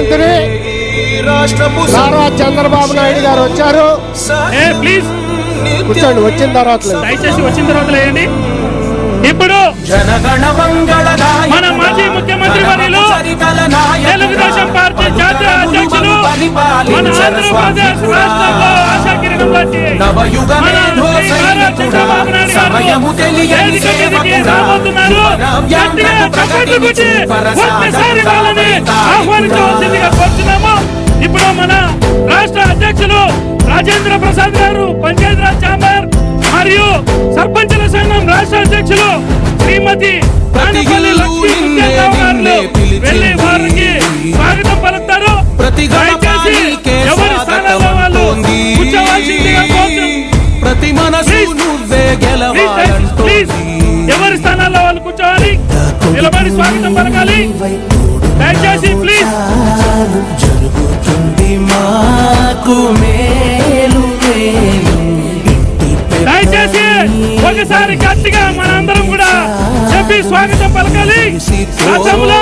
ముఖ్యమంత్రి నారా చంద్రబాబు నాయుడు గారు వచ్చారు. ఏ ప్లీజ్. కూర్చోండి వచ్చిన తర్వాత. దయచేసి వచ్చిన తర్వాత లేయండి. ఇప్పుడు మన మాజీ ముఖ్యమంత్రి వర్యులు తెలుగుదేశం పార్టీ జాతీయ అధ్యక్షులు మన ఆంధ్రప్రదేశ్ రాష్ట్రంలో ఆశాకిరణం సమయము ఆహ్వానించవలసిందిగా కోరుతున్నాము. ఇప్పుడు మన రాష్ట్ర అధ్యక్షులు రాజేంద్ర ప్రసాద్ గారు పంచాయతీరాజ్ చాంబర్ మరియు సర్పంచుల సంఘం రాష్ట్ర అధ్యక్షులు శ్రీమతి వారికి స్వాగతం పలుకుతారు పలకాలి. గతంలో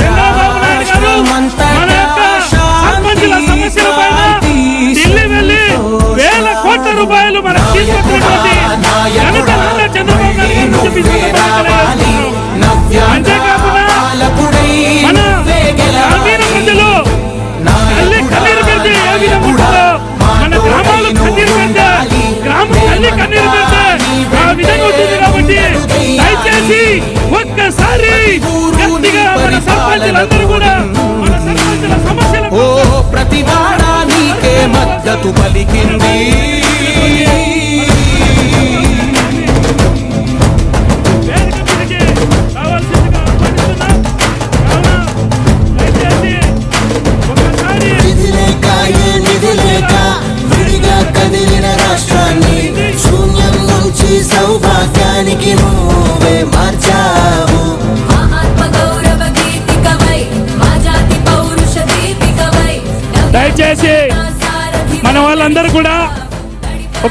చంద్రబాబు నాయుడు గారు మన యొక్క సర్పంచుల సమస్యల పైన ఢిల్లీ వెళ్ళి వేల కోట్ల రూపాయలు మనకు తీసుకొచ్చినటువంటి ఘనత చంద్రబాబు నాయుడు గారు చెప్పి tu cuerpo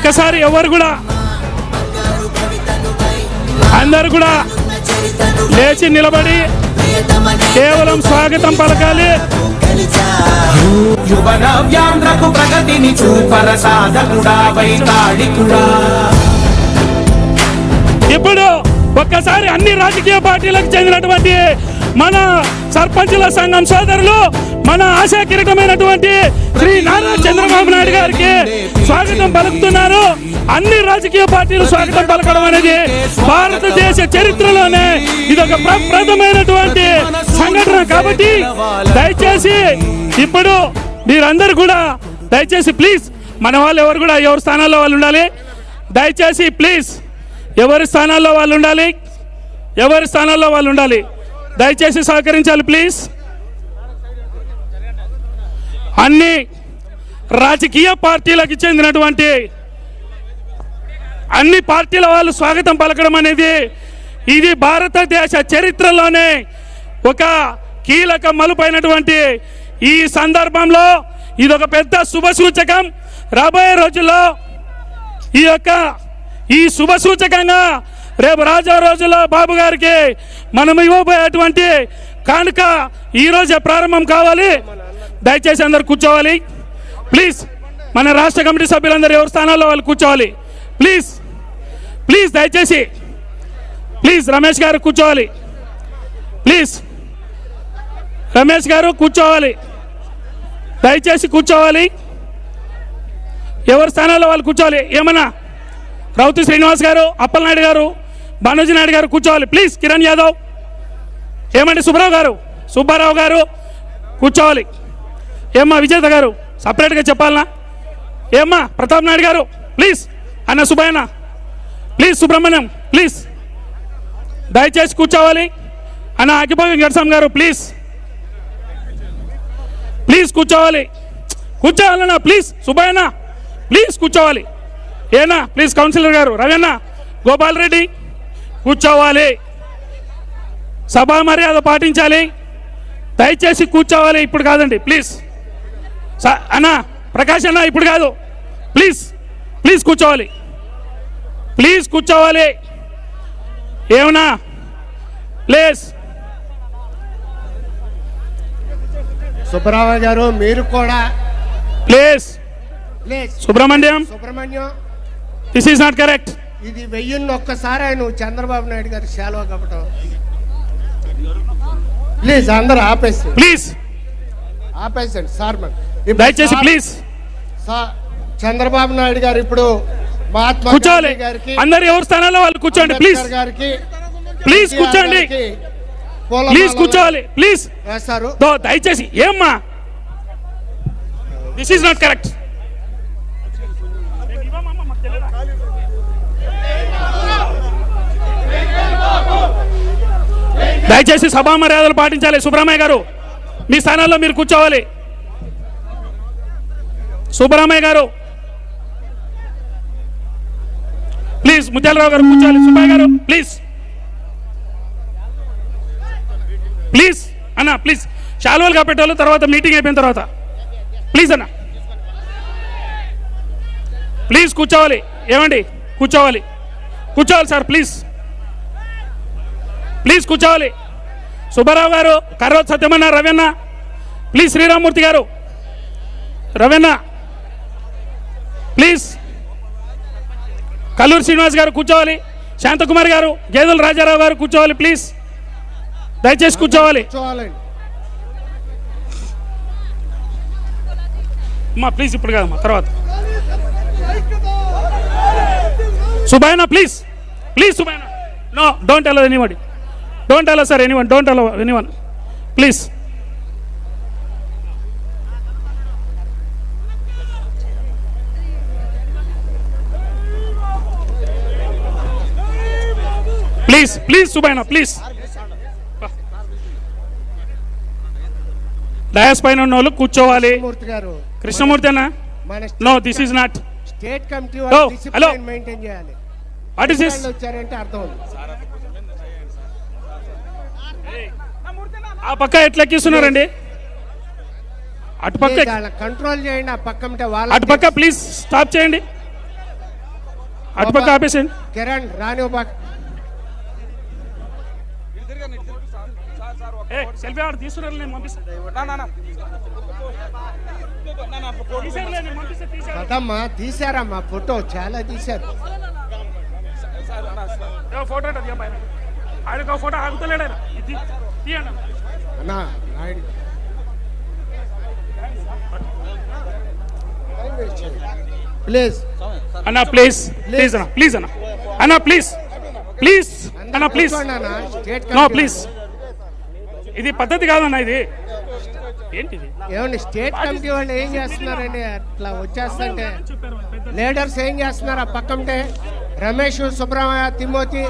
ఒక్కసారి ఎవరు కూడా అందరు కూడా లేచి నిలబడి కేవలం స్వాగతం పలకాలి. ప్రగతిని చూపర సాధకుడా వైతాళికుడా. ఇప్పుడు ఒక్కసారి అన్ని రాజకీయ పార్టీలకు చెందినటువంటి మన సర్పంచుల సంఘం సోదరులు మన ఆశ కిరీటమైనటువంటి శ్రీ నారా చంద్రబాబు నాయుడు గారికి స్వాగతం పలుకుతున్నారు. అన్ని రాజకీయ పార్టీలు స్వాగతం పలకడం అనేది భారతదేశ చరిత్రలోనే ఇది ఒక ప్రప్రదమైనటువంటి సంఘటన కాబట్టి దయచేసి ఇప్పుడు మీరందరూ కూడా దయచేసి ప్లీజ్ మన వాళ్ళు ఎవరు కూడా ఎవరి స్థానాల్లో వాళ్ళు ఉండాలి. దయచేసి ప్లీజ్ ఎవరి స్థానాల్లో వాళ్ళు ఉండాలి? ఎవరి స్థానాల్లో వాళ్ళు ఉండాలి? దయచేసి సహకరించాలి ప్లీజ్. అన్ని రాజకీయ పార్టీలకు చెందినటువంటి అన్ని పార్టీల వాళ్ళు స్వాగతం పలకడం అనేది ఇది భారతదేశ చరిత్రలోనే ఒక కీలక మలుపైనటువంటి ఈ సందర్భంలో ఇది ఒక పెద్ద శుభ సూచకం. రాబోయే రోజుల్లో ఈ యొక్క ఈ శుభ సూచకంగా రేపు రాజా రోజుల్లో బాబు గారికి మనం ఇవ్వబోయేటువంటి కానుక ఈరోజే ప్రారంభం కావాలి. దయచేసి అందరు కూర్చోవాలి. ప్లీజ్ మన రాష్ట్ర కమిటీ సభ్యులందరూ ఎవరి స్థానాల్లో వాళ్ళు కూర్చోవాలి. ప్లీజ్ ప్లీజ్ దయచేసి ప్లీజ్ రమేష్ గారు కూర్చోవాలి. ప్లీజ్ రమేష్ గారు కూర్చోవాలి. దయచేసి కూర్చోవాలి. ఎవరి స్థానాల్లో వాళ్ళు కూర్చోవాలి? ఏమన్నా? రౌతి శ్రీనివాస్ గారు అప్పలనాయుడు గారు బానోజీ నాయుడు గారు కూర్చోవాలి. ప్లీజ్ కిరణ్ యాదవ్. ఏమండి సుబ్బారావు గారు? సుబ్బారావు గారు కూర్చోవాలి. ఏమ్మా విజేత గారు సపరేట్గా చెప్పాలనా? ఏమ్మా ప్రతాప్ నాయుడు గారు ప్లీజ్ అన్న సుబ్బయ్యన్న ప్లీజ్ సుబ్రహ్మణ్యం ప్లీజ్ దయచేసి కూర్చోవాలి. అన్న ఆకిపోయి వెంకటస్వామి గారు ప్లీజ్ ప్లీజ్ కూర్చోవాలి. కూర్చోవాలన్నా ప్లీజ్ సుబ్బయ్యన్న ప్లీజ్ కూర్చోవాలి. ఏనా ప్లీజ్ కౌన్సిలర్ గారు రవీణ గోపాల్ రెడ్డి కూర్చోవాలి. సభా మర్యాద పాటించాలి. దయచేసి కూర్చోవాలి ఇప్పుడు కాదండి ప్లీజ్ అన్న ప్రకాష్ అన్న ఇప్పుడు కాదు. ప్లీజ్ ప్లీజ్ కూర్చోవాలి. ప్లీజ్ కూర్చోవాలి. ఏమన్నా? ప్లీజ్. సుబ్బరామయ్య గారు మీరు కూడా. Please. Please. Subrahmanyam. Subrahmanyam. This is not correct ఇది వెయ్యిన్ని ఒక్కసారి ఆయన చంద్రబాబు నాయుడు గారి శాలువ కప్పటం. ప్లీజ్ అందరూ ఆపేసి. ప్లీజ్ ఆపేసండి సార్ మరి. దయచేసి ప్లీజ్. చంద్రబాబు నాయుడు గారు ఇప్పుడు మహాత్మా కూర్చోవాలి. అందరు ఎవరి స్థానాల్లో వాళ్ళు కూర్చోండి ప్లీజ్. గారికి ప్లీజ్ కూర్చోండి. ప్లీజ్ కూర్చోవాలి ప్లీజ్. దయచేసి ఏమ్మా? దిస్ ఈజ్ నాట్ కరెక్ట్ దయచేసి సభా మర్యాదలు పాటించాలి. సుబ్రహ్మణ్య గారు మీ స్థానాల్లో మీరు కూర్చోవాలి. సుబ్బరామయ్య గారు. ప్లీజ్ ముత్యాలరావు గారు కూర్చోవాలి. సుబ్బయ్య గారు ప్లీజ్ ప్లీజ్ అన్న ప్లీజ్ శాలువలు కాపెట్టాలి తర్వాత మీటింగ్ అయిపోయిన తర్వాత. ప్లీజ్ అన్న. ప్లీజ్ కూర్చోవాలి. ఏమండి? కూర్చోవాలి. కూర్చోవాలి సార్ ప్లీజ్ ప్లీజ్ కూర్చోవాలి. సుబ్బారావు గారు కర్రోత్ సత్యమన్న రవీణ ప్లీజ్ శ్రీరామూర్తి గారు. రవీణ ప్లీజ్. కల్లూరు శ్రీనివాస్ గారు కూర్చోవాలి. శాంతకుమార్ గారు గేదెల రాజారావు గారు కూర్చోవాలి ప్లీజ్. దయచేసి కూర్చోవాలి. కూర్చోవాలండి అమ్మా ప్లీజ్ ఇప్పుడు కాదమ్మా తర్వాత. సుబైనా please. Please సుబైనా no don't allow anyone don't allow sir anyone don't allow anyone please please please సుబాయనా please. Dais పైన ఉన్న వాళ్ళు కూర్చోవాలి. కృష్ణమూర్తి అన్న? No this is not state committee. Discipline maintain చేయాలి. వాట్ ఇస్ దిస్ వచ్చారంటే అర్థం ఆ పక్క ఎట్లా ఎక్కిస్తున్నారండి? అటు పక్క కంట్రోల్ చేయండి ఆ పక్క అటు పక్క ప్లీజ్ స్టాప్ చేయండి. అటు పక్క ఆపేసేయండి. కిరణ్ రాని ఏ సెల్ఫీ ఆడ తీసుకున్నారు నేను పంపిస్తాను తీసేయండిలే, నేను పంపిస్తా, తీసేయండి. కదమ్మా తీశారమ్మా ఫోటో చాలా తీశారు. ఫోటో. ఆయనకు ఫోటో ఆగుతలేడు తీయండి అన్న. అన్నా నాయుడు. ప్లీజ్. అన్న ప్లీజ్ ప్లీజ్ అన్న ప్లీజ్ అన్న. అన్న ప్లీజ్. ప్లీజ్. అన్న ప్లీజ్. No please. ఇది పద్ధతి కాదన్న ఇది. ఏంటిది? ఏమండి స్టేట్ కమిటీ వాళ్ళు ఏం చేస్తున్నారండి? అట్లా వచ్చేస్తుంటే లీడర్స్ ఏం చేస్తున్నారు ఆ పక్క ఉంటే రమేష్ సుబ్రహ్మణ్య తిమోతి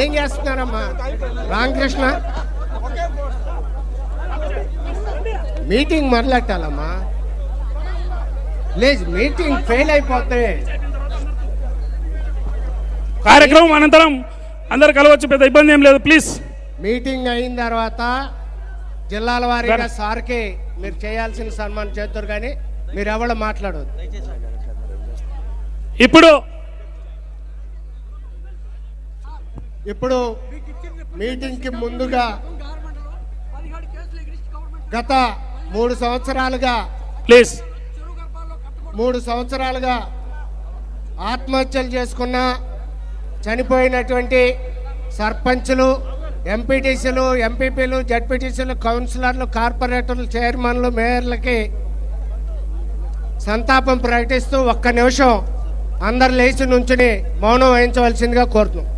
ఏం చేస్తున్నారమ్మా? రామకృష్ణ? మీటింగ్ మొదలెట్టాలమ్మా? ప్లీజ్ మీటింగ్ ఫెయిల్ అయిపోతే కార్యక్రమం అనంతరం అందరు కలవచ్చు పెద్ద ఇబ్బంది ఏం లేదు. ప్లీజ్ మీటింగ్ అయిన తర్వాత జిల్లాల వారీగా సార్కి మీరు చేయాల్సిన సన్మానం చేద్దరు కానీ మీరు ఎవరు మాట్లాడవద్దు ఇప్పుడు ఇప్పుడు మీటింగ్కి ముందుగా గత మూడు సంవత్సరాలుగా ప్లీజ్ మూడు సంవత్సరాలుగా ఆత్మహత్యలు చేసుకున్న చనిపోయినటువంటి సర్పంచులు ఎంపీటీసీలు ఎంపీపీలు జడ్పీటీసీలు కౌన్సిలర్లు కార్పొరేటర్లు చైర్మన్లు మేయర్లకి సంతాపం ప్రకటిస్తూ ఒక్క నిమిషం అందరు లేచి నుంచుని మౌనం వహించవలసిందిగా కోరుతున్నాం.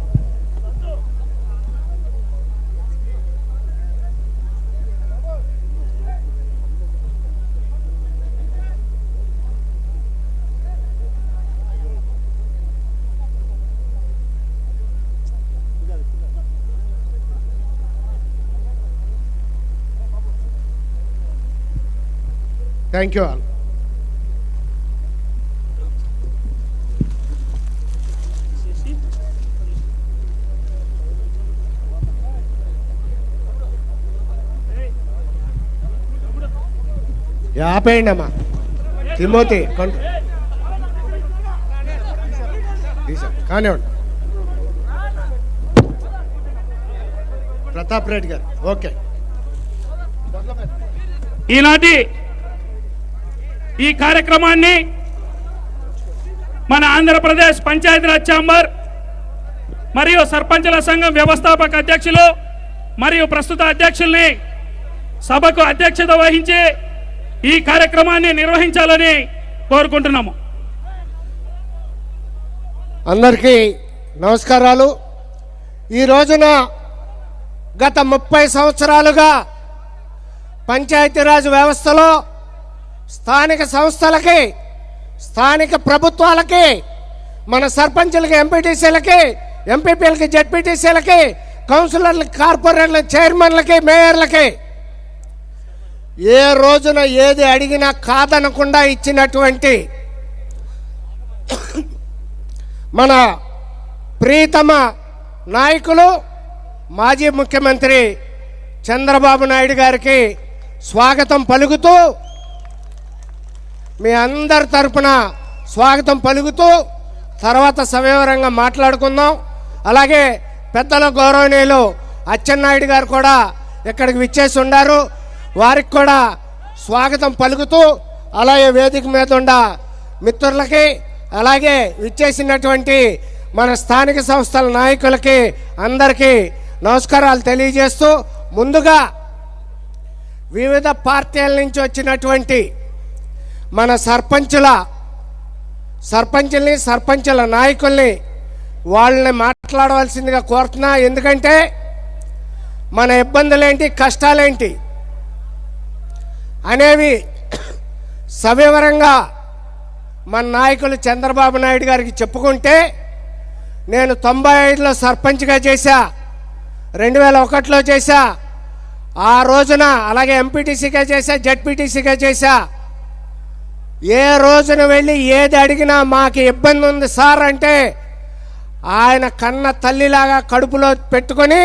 థ్యాంక్ యూ ఆల్ ఆపేయండి అమ్మా. తిమోతి కానివ్వండి. ప్రతాప్ రెడ్డి గారు ఓకే. ఈనాటి ఈ కార్యక్రమాన్ని మన ఆంధ్రప్రదేశ్ పంచాయతీరాజ్ ఛాంబర్ మరియు సర్పంచుల సంఘం వ్యవస్థాపక అధ్యక్షులు మరియు ప్రస్తుత అధ్యక్షుల్ని సభకు అధ్యక్షత వహించి ఈ కార్యక్రమాన్ని నిర్వహించాలని కోరుకుంటున్నాము. అందరికీ నమస్కారాలు. ఈ రోజున గత ముప్పై సంవత్సరాలుగా పంచాయతీరాజ్ వ్యవస్థలో స్థానిక సంస్థలకి స్థానిక ప్రభుత్వాలకి మన సర్పంచులకి ఎంపీటీసీలకి ఎంపీపీలకి జడ్పీటీసీలకి కౌన్సిలర్లకి కార్పొరేట్ల చైర్మన్లకి మేయర్లకి. ఏ రోజున ఏది అడిగినా కాదనకుండా ఇచ్చినటువంటి మన ప్రీతమ నాయకులు మాజీ ముఖ్యమంత్రి చంద్రబాబు నాయుడు గారికి స్వాగతం పలుకుతూ మీ అందరి తరపున స్వాగతం పలుకుతూ తర్వాత సవివరంగా మాట్లాడుకుందాం. అలాగే పెద్దల గౌరవనీయులు అచ్చెన్నాయుడు గారు కూడా ఇక్కడికి విచ్చేసి ఉండారు. వారికి కూడా స్వాగతం పలుకుతూ అలాగే వేదిక మీద ఉన్న మిత్రులకి అలాగే విచ్చేసినటువంటి మన స్థానిక సంస్థల నాయకులకి అందరికీ నమస్కారాలు తెలియజేస్తూ ముందుగా వివిధ పార్టీల నుంచి వచ్చినటువంటి మన సర్పంచుల సర్పంచుల్ని సర్పంచుల నాయకుల్ని వాళ్ళని మాట్లాడవలసిందిగా కోరుతున్నా. ఎందుకంటే మన ఇబ్బందులేంటి కష్టాలేంటి? అనేవి సవివరంగా మన నాయకులు చంద్రబాబు నాయుడు గారికి చెప్పుకుంటే నేను తొంభై ఐదులో సర్పంచ్గా చేశా రెండు వేల ఒకటిలో చేశా ఆ రోజున అలాగే ఎంపీటీసీగా చేశా జడ్పీటీసీగా చేశా ఏ రోజున వెళ్ళి ఏది అడిగినా మాకు ఇబ్బంది ఉంది సార్ అంటే ఆయన కన్న తల్లిలాగా కడుపులో పెట్టుకొని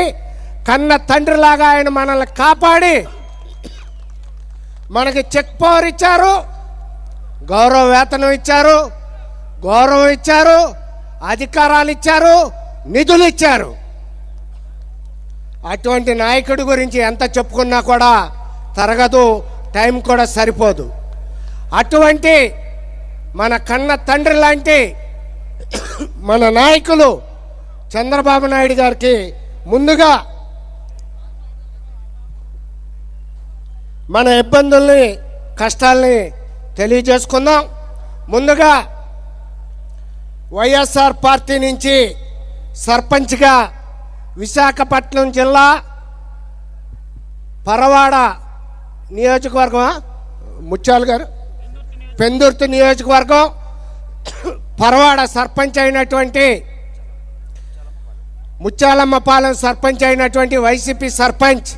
కన్న తండ్రిలాగా ఆయన మనల్ని కాపాడి మనకి చెక్ పవర్ ఇచ్చారు గౌరవ వేతనం ఇచ్చారు గౌరవం ఇచ్చారు అధికారాలు ఇచ్చారు నిధులు ఇచ్చారు. అటువంటి నాయకుడి గురించి ఎంత చెప్పుకున్నా కూడా తరగదు టైం కూడా సరిపోదు. అటువంటి మన కన్న తండ్రి లాంటి మన నాయకులు చంద్రబాబు నాయుడు గారికి ముందుగా మన ఇబ్బందుల్ని కష్టాల్ని తెలియజేసుకుందాం. ముందుగా వైఎస్ఆర్ పార్టీ నుంచి సర్పంచ్గా విశాఖపట్నం జిల్లా పరవాడ నియోజకవర్గం ముత్యాలు గారు. పెందుర్తి నియోజకవర్గం పరవాడ సర్పంచ్ అయినటువంటి ముచ్చాలమ్మపాలెం సర్పంచ్ అయినటువంటి వైసీపీ సర్పంచ్